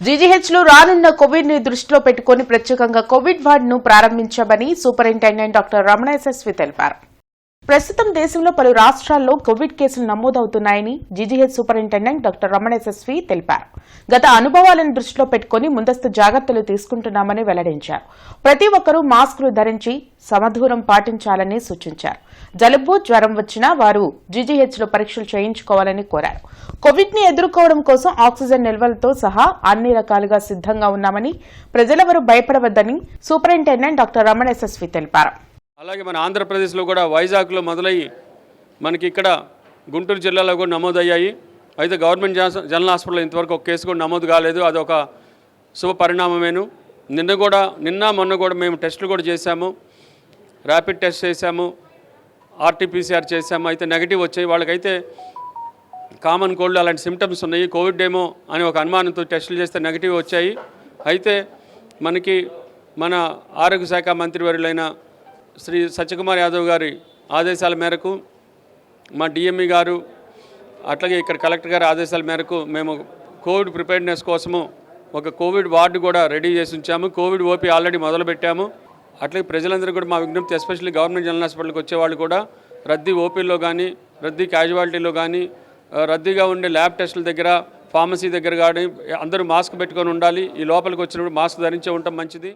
జీజీహెచ్లో రానున్న కోవిడ్ని దృష్టిలో పెట్టుకుని ప్రత్యేకంగా కోవిడ్ వార్డ్ను ప్రారంభించామని సూపరింటెండెంట్ డాక్టర్ రమణ ఎస్ఎస్వి తెలిపారు. ప్రస్తుతం దేశంలో పలు రాష్ట్రాల్లో కోవిడ్ కేసులు నమోదవుతున్నాయని GGH superintendent doctor Ramana SSV తెలిపారు. గత అనుభవాలను దృష్టిలో పెట్టుకుని ముందస్తు జాగ్రత్తలు తీసుకుంటున్నామని వెల్లడించారు. ప్రతి ఒక్కరూ మాస్కులు ధరించి సమదూరం పాటించాలని సూచించారు. జలుబు జ్వరం వచ్చినా వారు జీజీహెచ్లో పరీక్షలు చేయించుకోవాలని కోరారు. కోవిడ్ని ఎదుర్కోవడం కోసం ఆక్సిజన్ నిల్వలతో సహా అన్ని రకాలుగా సిద్ధంగా ఉన్నామని ప్రజలెవరూ భయపడవద్దని సూపరింటెండెంట్ డాక్టర్ రమణ ఎస్ఎస్వి తెలిపారు. అలాగే మన ఆంధ్రప్రదేశ్లో కూడా వైజాగ్లో మొదలయ్యి మనకి ఇక్కడ గుంటూరు జిల్లాలో కూడా నమోదయ్యాయి. అయితే గవర్నమెంట్ జనరల్ హాస్పిటల్లో ఇంతవరకు ఒక కేసు కూడా నమోదు కాలేదు. అదొక శుభ పరిణామమేను. నిన్న కూడా నిన్న మొన్న కూడా మేము టెస్టులు కూడా చేశాము. ర్యాపిడ్ టెస్ట్ చేశాము. ఆర్టీపీసీఆర్ చేశాము అయితే నెగిటివ్ వచ్చాయి. వాళ్ళకైతే కామన్ కోల్డ్ అలాంటి సిమ్టమ్స్ ఉన్నాయి. కోవిడ్ ఏమో అని ఒక అనుమానంతో టెస్టులు చేస్తే నెగిటివ్ వచ్చాయి. అయితే మనకి మన ఆరోగ్య శాఖ మంత్రివర్యులైన శ్రీ సత్యకుమార్ యాదవ్ గారి ఆదేశాల మేరకు మా డిఎంఈ గారు అట్లాగే ఇక్కడ కలెక్టర్ గారి ఆదేశాల మేరకు మేము కోవిడ్ ప్రిపేర్నెస్ కోసము ఒక కోవిడ్ వార్డు కూడా రెడీ చేసి ఉంచాము. కోవిడ్ ఓపీ ఆల్రెడీ మొదలుపెట్టాము. అట్లాగే ప్రజలందరూ కూడా మా విజ్ఞప్తి ఎస్పెషల్లీ గవర్నమెంట్ జనరల్ హాస్పిటల్కి వచ్చేవాళ్ళు కూడా రద్దీ ఓపీలో కానీ రద్దీ క్యాజువాలిటీలో కానీ రద్దీగా ఉండే ల్యాబ్ టెస్టుల దగ్గర ఫార్మసీ దగ్గర కానీ అందరూ మాస్క్ పెట్టుకొని ఉండాలి. ఈ లోపలికి వచ్చినప్పుడు మాస్క్ ధరించే ఉండటం మంచిది.